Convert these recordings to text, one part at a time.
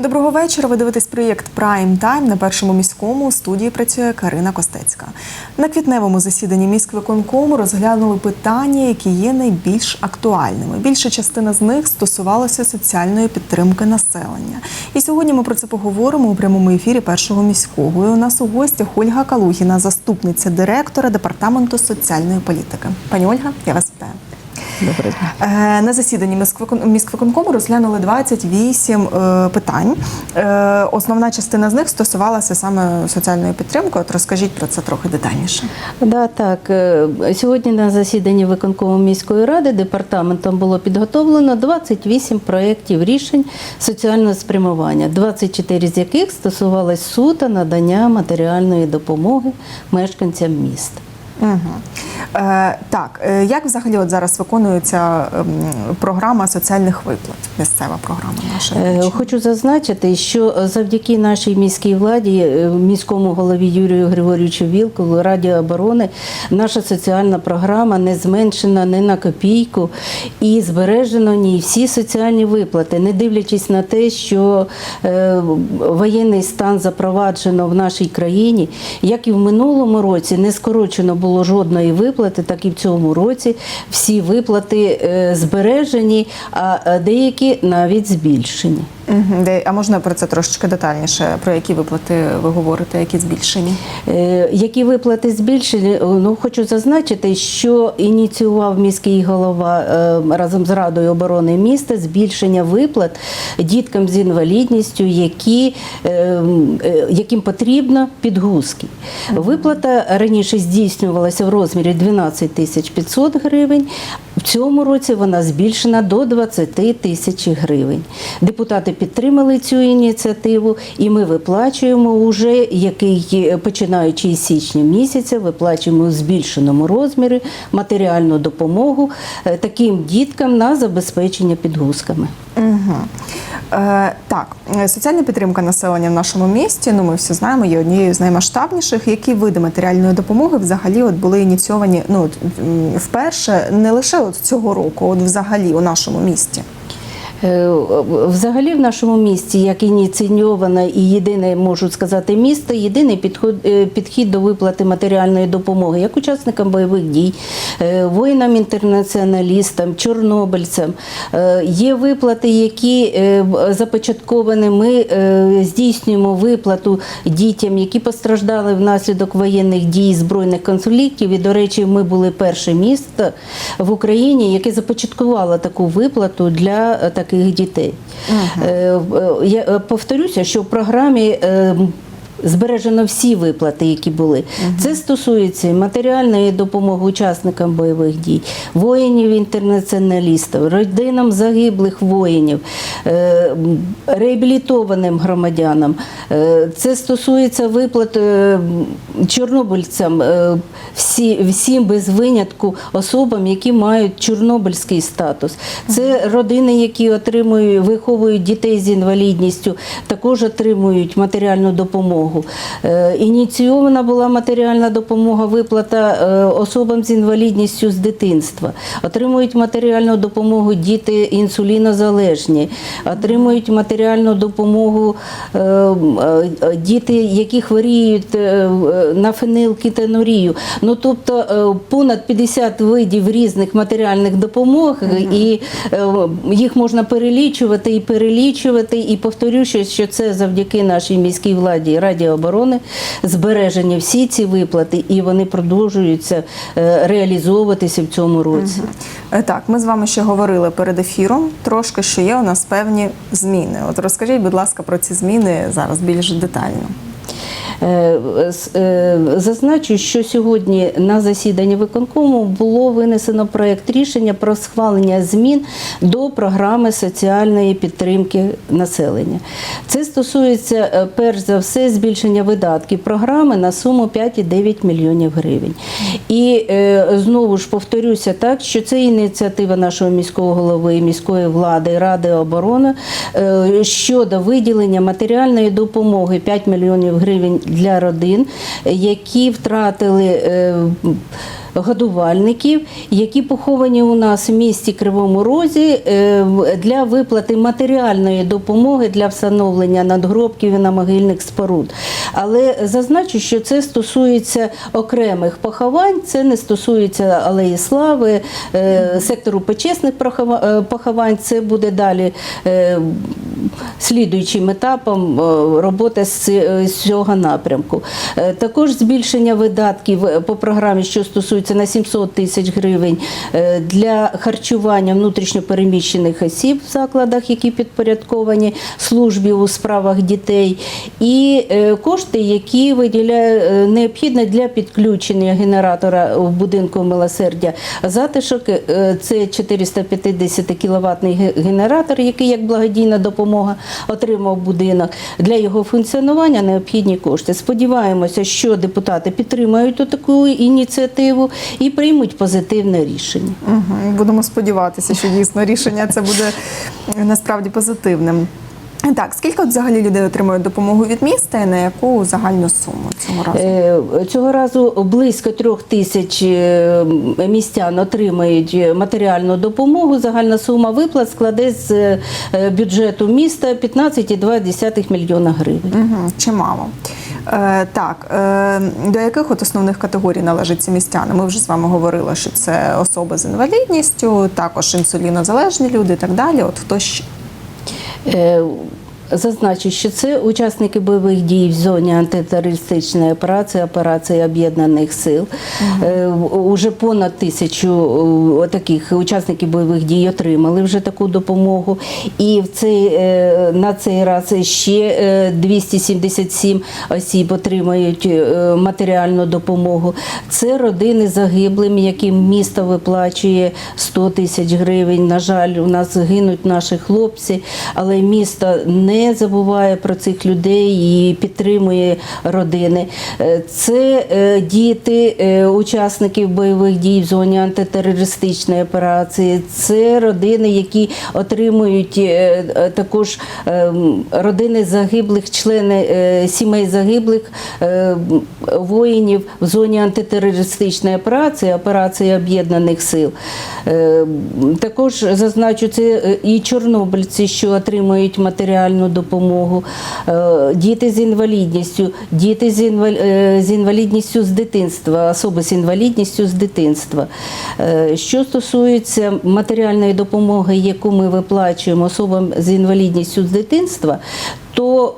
Доброго вечора. Ви дивитесь проєкт Прайм Тайм на першому міському. У студії працює Карина Костецька. На квітневому засіданні міськвиконкому розглянули питання, які є найбільш актуальними. Більша частина з них стосувалася соціальної підтримки населення. І сьогодні ми про це поговоримо у прямому ефірі першого міського. І у нас у гостях Ольга Калугіна, заступниця директора департаменту соціальної політики. Пані Ольга, я вас вітаю. Доброго дня. Е, На засіданні міськвикон- міськвиконкому розглянули 28 е, питань. Е, Основна частина з них стосувалася саме соціальної підтримки. От розкажіть про це трохи детальніше. Да, так. е, Сьогодні на засіданні виконкому міської ради департаментом було підготовлено 28 проєктів рішень соціального спрямування, 24 з яких стосувалось суто надання матеріальної допомоги мешканцям міста. Угу. Е, так, е, як взагалі от зараз виконується ем, програма соціальних виплат? Місцева програма наша. Е, Хочу зазначити, що завдяки нашій міській владі, е, міському голові Юрію Григорійовичу Вілкову, Раді оборони, наша соціальна програма не зменшена ні на копійку і збережено ні всі соціальні виплати, не дивлячись на те, що е, воєнний стан запроваджено в нашій країні, як і в минулому році, не скорочено було жодної виплати, так і в цьому році всі виплати е, збережені, а е, деякі навіть збільшені. А можна про це трошечки детальніше? Про які виплати ви говорите, які збільшені? Е, Які виплати збільшені? Ну хочу зазначити, що ініціював міський голова разом з радою оборони міста збільшення виплат діткам з інвалідністю, які, яким потрібно підгузки. Виплата раніше здійснювалася в розмірі 12 тисяч 500 гривень. В цьому році вона збільшена до 20 тисяч гривень. Депутати підтримали цю ініціативу, і ми виплачуємо уже, який починаючи із січня місяця, виплачуємо у збільшеному розмірі матеріальну допомогу е, таким діткам на забезпечення підгузками. Угу. Е, так, е, соціальна підтримка населення в нашому місті. Ну, ми всі знаємо, є однією з наймасштабніших. Які види матеріальної допомоги взагалі от були ініційовані ну вперше не лише от цього року, от взагалі у нашому місті. Е, Взагалі в нашому місті, як ініційоване і єдине, можу сказати, місто, єдиний підход, е, підхід до виплати матеріальної допомоги як учасникам бойових дій, е, воїнам-інтернаціоналістам, чорнобильцям. Е, Є виплати, які започатковані. Ми здійснюємо виплату дітям, які постраждали внаслідок воєнних дій збройних конфліктів. І, до речі, ми були перше місто в Україні, яке започаткувало таку виплату для е, таких дітей. Ага. е, Я е, повторюся, що в програмі. е, Збережено всі виплати, які були. Це стосується і матеріальної допомоги учасникам бойових дій, воїнів-інтернаціоналістів, родинам загиблих воїнів, е, реабілітованим громадянам. Е, Це стосується виплат е, чорнобильцям, всі, всім без винятку особам, які мають чорнобильський статус. Це родини, які отримують, виховують дітей з інвалідністю, також отримують матеріальну допомогу. Е, Ініційована була матеріальна допомога, виплата е, особам з інвалідністю з дитинства. Отримують матеріальну допомогу діти інсулінозалежні, отримують матеріальну допомогу е, діти, які хворіють на фенилкетонурію. Ну тобто понад 50 видів різних матеріальних допомог, і їх можна перелічувати і перелічувати. І повторю, що, це завдяки нашій міській владі Раді оборони збережені всі ці виплати, і вони продовжуються е, реалізовуватися в цьому році. Е, Так, ми з вами ще говорили перед ефіром трошки, що є у нас певні зміни. От розкажіть, будь ласка, про ці зміни зараз більш детально. Е, е, Зазначу, що сьогодні на засіданні виконкому було винесено проєкт рішення про схвалення змін до програми соціальної підтримки населення. Це стосується е, перш за все збільшення видатків програми на суму 5,9 мільйонів гривень. І знову ж повторюся так, що це ініціатива нашого міського голови, міської влади, ради оборони щодо виділення матеріальної допомоги 5 мільйонів гривень для родин, які втратили. Годувальників, які поховані у нас в місті Кривому Розі е, для виплати матеріальної допомоги для встановлення надгробків і намогильних споруд. Але зазначу, що це стосується окремих поховань, це не стосується Алеї Слави, е, сектору почесних е, поховань. Це буде далі слідуючим етапом роботи з цього напрямку. Також збільшення видатків по програмі, що стосується на 700 тисяч гривень е, для харчування внутрішньопереміщених осіб в закладах, які підпорядковані службі у справах дітей, і е, кошти, які виділяє е, необхідно для підключення генератора в будинку милосердя затишок. Це 450 кіловатний генератор, який як благодійна допомога отримав будинок. Для його функціонування необхідні кошти. Сподіваємося, що депутати підтримають таку ініціативу і приймуть позитивне рішення. Угу. Будемо сподіватися, що дійсно рішення це буде насправді позитивним. Так, скільки от взагалі людей отримують допомогу від міста і на яку загальну суму цього разу? Е, Цього разу близько трьох тисяч е, містян отримають матеріальну допомогу. Загальна сума виплат складе з е, бюджету міста 15,2 мільйона гривень. Угу, чимало. Е, так, е, до яких от основних категорій належать ці містяни? Ми вже з вами говорили, що це особи з інвалідністю, також інсулінозалежні люди і так далі. От хто ще? Е, Зазначу, що це учасники бойових дій в зоні антитерористичної операції, операції Об'єднаних Сил. Е, Уже понад тисячу е, таких учасників бойових дій отримали вже таку допомогу. І в цей, е, на цей раз ще е, 277 осіб отримають матеріальну допомогу. Це родини загиблим, яким місто виплачує 100 тисяч гривень. На жаль, у нас гинуть наші хлопці, але місто не забуває про цих людей і підтримує родини. Е, Це е, діти е, учасників бойових дій в зоні антитерористичної операції. Це родини, які отримують також родини загиблих, члени сімей загиблих воїнів в зоні антитерористичної операції, операції Об'єднаних Сил. Також зазначу, це і чорнобильці, що отримують матеріальну допомогу, е, діти з інвалідністю, діти е, з інвалідністю з дитинства, особи з інвалідністю з дитинства. Е, Що стосується матеріальної допомоги, яку ми виплачуємо особам з інвалідністю з дитинства, то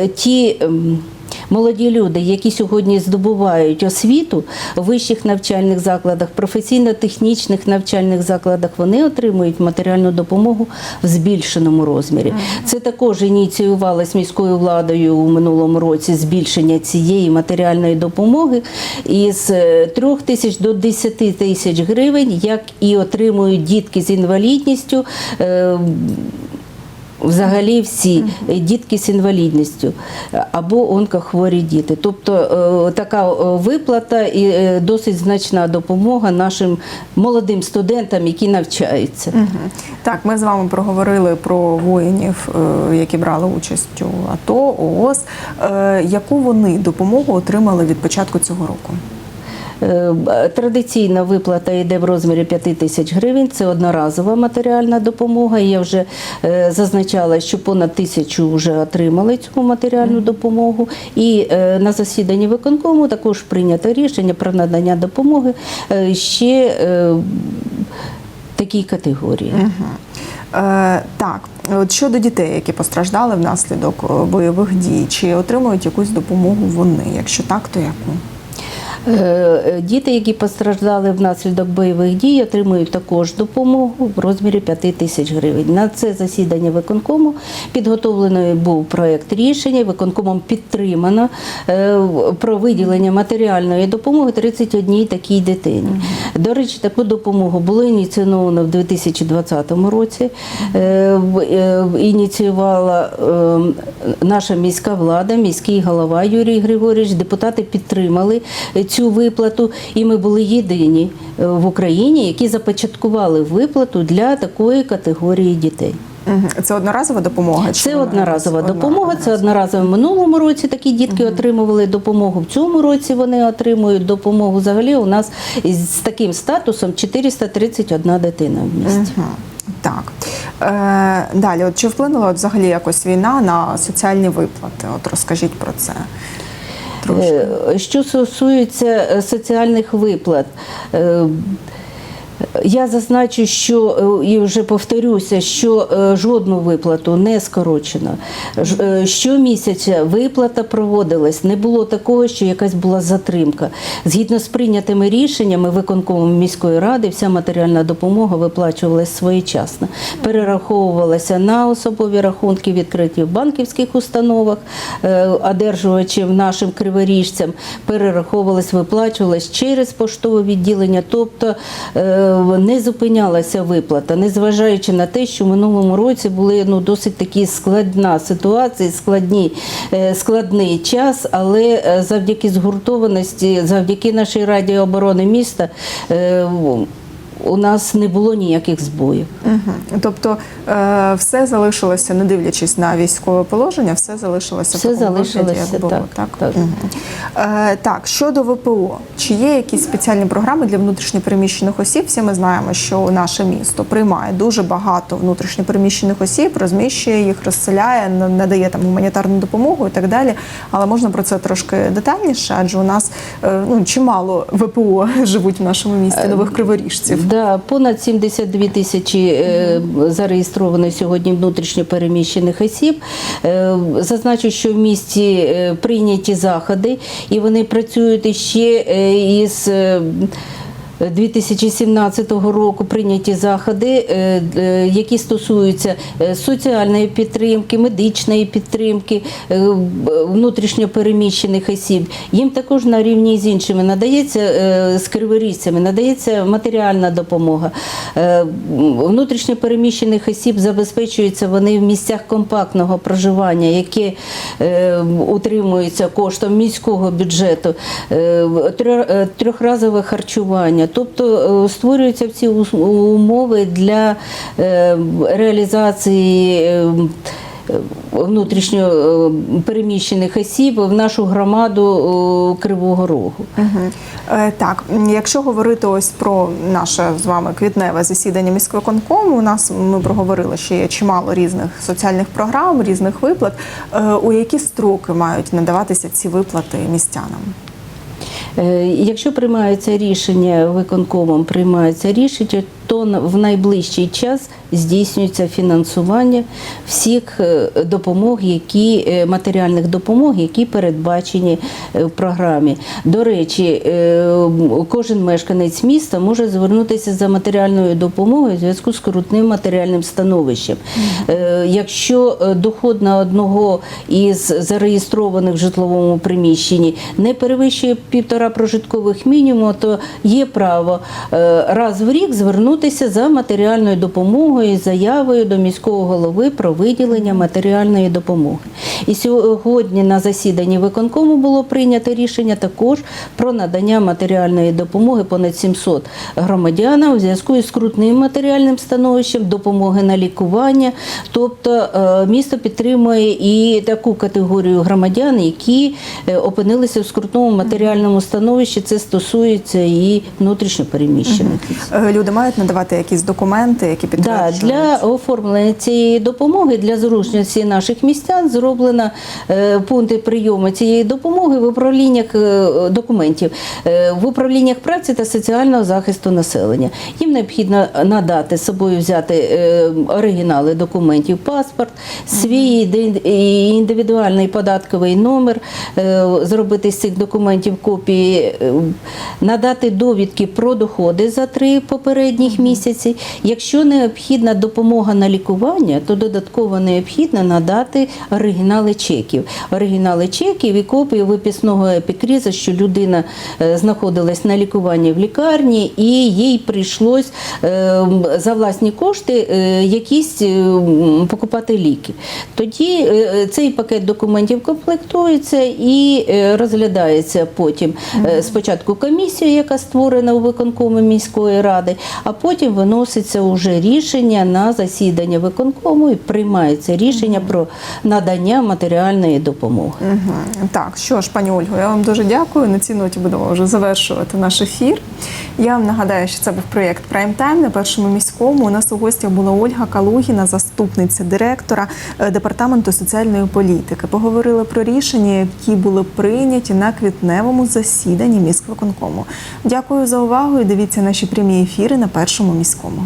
е, ті. Молоді люди, які сьогодні здобувають освіту в вищих навчальних закладах, професійно-технічних навчальних закладах, вони отримують матеріальну допомогу в збільшеному розмірі. Це також ініціювалось міською владою у минулому році збільшення цієї матеріальної допомоги із 3 тисяч до 10 тисяч гривень, як і отримують дітки з інвалідністю. Взагалі всі е, дітки з інвалідністю е, або онкохворі діти. Тобто е, така виплата і досить значна допомога нашим молодим студентам, які навчаються. Так, ми з вами проговорили про воїнів, які брали участь у АТО, ООС. Яку вони допомогу отримали від початку цього року? Е, Традиційна виплата йде в розмірі 5 тисяч гривень. Це одноразова матеріальна допомога. Я вже е, зазначала, що понад тисячу вже отримали цю матеріальну допомогу. І е, на засіданні виконкому також прийнято рішення про надання допомоги ще такій категорії. Е, Так, от щодо дітей, які постраждали внаслідок бойових дій, чи отримують якусь допомогу вони? Якщо так, то яку? Е, Діти, які постраждали внаслідок бойових дій, отримують також допомогу в розмірі 5 тисяч гривень. На це засідання виконкому підготовлений був проєкт рішення. Виконкомом підтримано е, про виділення матеріальної допомоги 31 такій дитині. До речі, таку допомогу було ініційовано в 2020 році. Е, е, Ініціювала е, наша міська влада, міський голова Юрій Григорійович. Депутати підтримали цю виплату, і ми були єдині е, в Україні, які започаткували виплату для такої категорії дітей. Це одноразова допомога? чи Це одноразова допомога. Це одноразово в минулому році такі дітки отримували допомогу. В цьому році вони отримують допомогу. Взагалі у нас із таким статусом 431 дитина в місті. Мгм. Так. Е, далі, от чи вплинула от взагалі якось війна на соціальні виплати? От розкажіть про це. Трошки. Е, Що стосується е, соціальних виплат, е, я зазначу, що е, і вже повторюся, що е, жодну виплату не скорочено. Е, Щомісяця виплата проводилась. Не було такого, що якась була затримка. Згідно з прийнятими рішеннями виконкомом міської ради, вся матеріальна допомога виплачувалась своєчасно, перераховувалася на особові рахунки, відкриті в банківських установах, одержувачів нашим криворіжцям, перераховувалась, виплачувалась через поштове відділення, тобто не зупинялася виплата, незважаючи на те, що в минулому році були ну, досить такі складна ситуація, складні, е, складний час, але е, завдяки згуртованості, завдяки нашій раді оборони міста. Е, У нас не було ніяких збоїв. Мгм. Тобто е, все залишилося, не дивлячись на військове положення, все залишилося Все в такому вигляді, як було. так, Так, так. Мгм. Е, так, щодо ВПО, чи є якісь спеціальні програми для внутрішньопереміщених осіб? Всі ми знаємо, що наше місто приймає дуже багато внутрішньопереміщених осіб, розміщує їх, розселяє, на- надає там гуманітарну допомогу і так далі. Але можна про це трошки детальніше, адже у нас е, ну, чимало ВПО живуть в нашому місті, нових криворіжців. Да, понад 72 тисячі е, зареєстровано сьогодні внутрішньо переміщених осіб. Е, зазначу, що в місті е, прийняті заходи, і вони працюють іще е, із. Е, 2017 року прийняті заходи, е, е, які стосуються е, соціальної підтримки, медичної підтримки е, внутрішньо переміщених осіб. Їм також на рівні з іншими надається з криворіжцями, надається матеріальна допомога. Е, Внутрішньо переміщених осіб забезпечуються вони в місцях компактного проживання, які утримуються коштом міського бюджету, трьох- трьохразове харчування. Тобто е, створюються всі умови для е, реалізації. е, Внутрішньо переміщених осіб в нашу громаду Кривого Рогу. Так, якщо говорити ось про наше з вами квітневе засідання міськвиконкому, у нас ми проговорили, що є чимало різних соціальних програм, різних виплат. У які строки мають надаватися ці виплати містянам? Е, Якщо приймається рішення виконкомом, приймається рішення, то в найближчий час здійснюється фінансування всіх е, допомог, які е, матеріальних допомог, які передбачені е, в програмі. До речі, кожен мешканець міста може звернутися за матеріальною допомогою у зв'язку з крутним матеріальним становищем. Якщо доход на одного із зареєстрованих в житловому приміщенні не перевищує півтора прожиткових мінімуму, то є право раз в рік звернутися за матеріальною допомогою і заявою до міського голови про виділення матеріальної допомоги. І сьогодні на засіданні виконкому було прийнято рішення також про надання матеріальної допомоги понад 700 громадянам у зв'язку із крутним матеріальним становищем, допомоги на лікування. Тобто е, місто підтримує і таку категорію громадян, які е, опинилися в скрутному матеріальному становищі. Це стосується і внутрішньо переміщених. Е, Люди мають надавати якісь документи, які Да, для оформлення цієї допомоги для зручності наших містян зроблено е, пункти прийому цієї допомоги в управліннях е, документів е, в управліннях праці та соціального захисту населення. Їм необхідно надати з собою взяти е, оригінали документів, паспорт, свій індивідуальний податковий номер, е, зробити з цих документів копії, е, надати довідки про доходи за три попередніх місяці. Якщо необхідна допомога на лікування, то додатково необхідно надати оригінали чеків. Оригінали чеків і копії виписного епікриза, що людина е, знаходилась на лікуванні в лікарні, і їй прийшлось е, за власні кошти е, якісь покупати ліки. Тоді цей пакет документів комплектується і розглядається потім спочатку комісією, яка створена у виконкомі міської ради, а потім виноситься уже рішення на засідання виконкому і приймається рішення про надання матеріальної допомоги. Так, що ж, пані Ольго, я вам дуже дякую. На цій ноті будемо вже завершувати наш ефір. Я вам нагадаю, що це був проєкт Прайм Тайм на першому міському. У нас у гостях була Ольга Калугіна, заступниця директора е, департаменту соціальної політики. Поговорили про рішення, які були прийняті на квітневому засіданні міськвиконкому. Дякую за увагу і дивіться наші прямі ефіри на першому міському.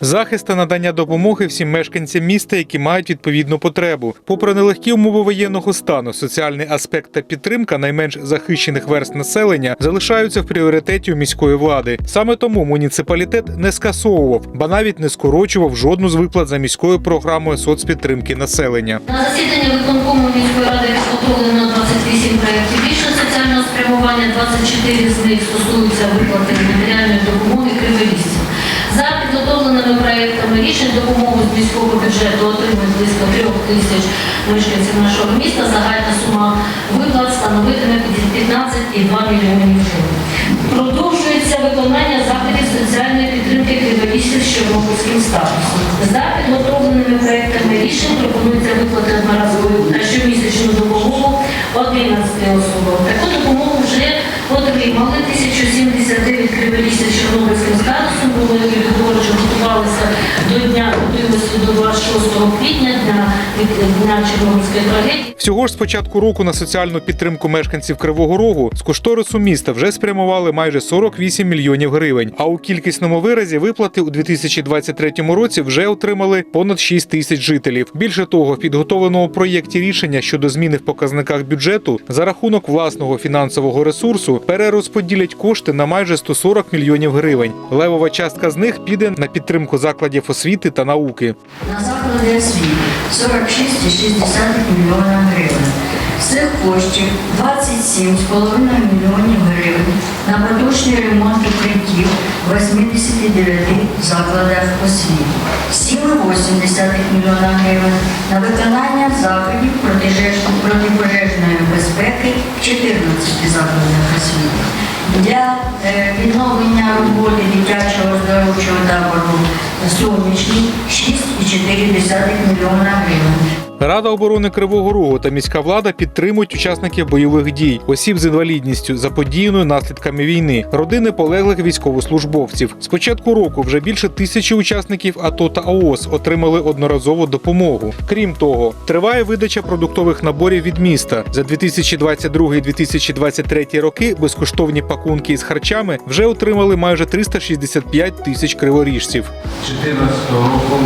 Захист та надання допомоги всім мешканцям міста, які мають відповідну потребу. Попри нелегкі умови воєнного стану, соціальний аспект та підтримка найменш захищених верст населення залишаються в пріоритеті у міської влади. Саме тому муніципалітет не скасовував, ба навіть не скорочував жодну з виплат за міською програмою соцпідтримки населення. На засіданні виконкому міської ради підготовлено 28 проєктів рішень соціального спрямування, 24 з них стосуються виплати матеріальної допомоги криворізцям. За підготовленими проєктами рішень допомогу з міського бюджету отримують близько 3 тисяч мешканців нашого міста. Загальна сума виплат становитиме 15,2 мільйонів гривень. Продовжується виконання заходів соціальної підтримки криворізців з чорнобильським статусом. За підготовленими проектами рішень пропонується виплати одноразової та щомісячну допомогу 11 особам. Таку допомогу вже отримали 1079 криворізців з чорнобильським статусом, було які was квітня, дня від дня Чорнобильської трагедії. Всього ж з початку року на соціальну підтримку мешканців Кривого Рогу з кошторису міста вже спрямували майже 48 мільйонів гривень. А у кількісному виразі виплати у 2023 році вже отримали понад 6 тисяч жителів. Більше того, в підготовленому проєкті рішення щодо зміни в показниках бюджету за рахунок власного фінансового ресурсу перерозподілять кошти на майже 140 мільйонів гривень. Левова частка з них піде на підтримку закладів освіти та науки. Заклади освіти 46,6 мільйона гривень. Цих коштів 27,5 мільйонів гривень на поточний ремонт укриттів в 89 закладах освіти, 7,8 мільйона гривень на виконання заходів протипожежної безпеки в 14 закладах освіти. Для е, відновлення роботи дитячого оздоровчого табору сонячний 6,4 мільйона гривень. Рада оборони Кривого Рогу та міська влада підтримують учасників бойових дій, осіб з інвалідністю, заподіяною наслідками війни, родини полеглих військовослужбовців. З початку року вже більше тисячі учасників АТО та ООС отримали одноразову допомогу. Крім того, триває видача продуктових наборів від міста. За 2022-2023 роки безкоштовні пакунки із харчами вже отримали майже 365 тисяч криворіжців. 2014 року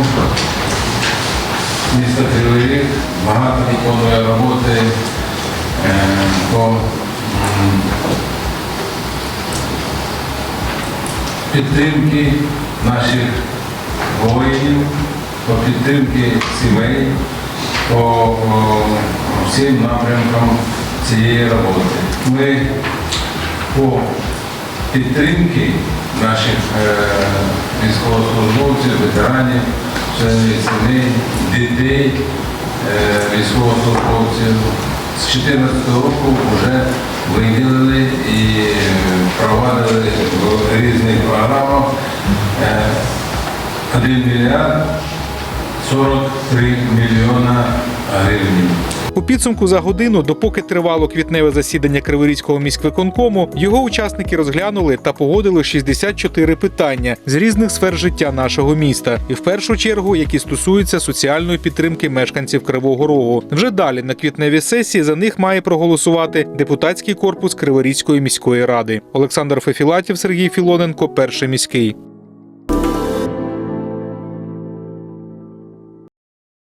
місто Кривий багато виконує роботи е, по м, підтримки наших воїнів, по підтримки сімей, по всім напрямкам цієї роботи. Ми по підтримки наших е, військовослужбовців, ветеранів, членів сімей, дітей, е, військовослужбовців з 2014 року вже виділили і е, провадили в різних програмах е, 1 мільярд 43 мільйона гривень. У підсумку за годину, допоки тривало квітневе засідання Криворізького міськвиконкому, його учасники розглянули та погодили 64 питання з різних сфер життя нашого міста, і в першу чергу, які стосуються соціальної підтримки мешканців Кривого Рогу. Вже далі на квітневій сесії за них має проголосувати депутатський корпус Криворізької міської ради. Олександр Фефілатів, Сергій Філоненко, перший міський.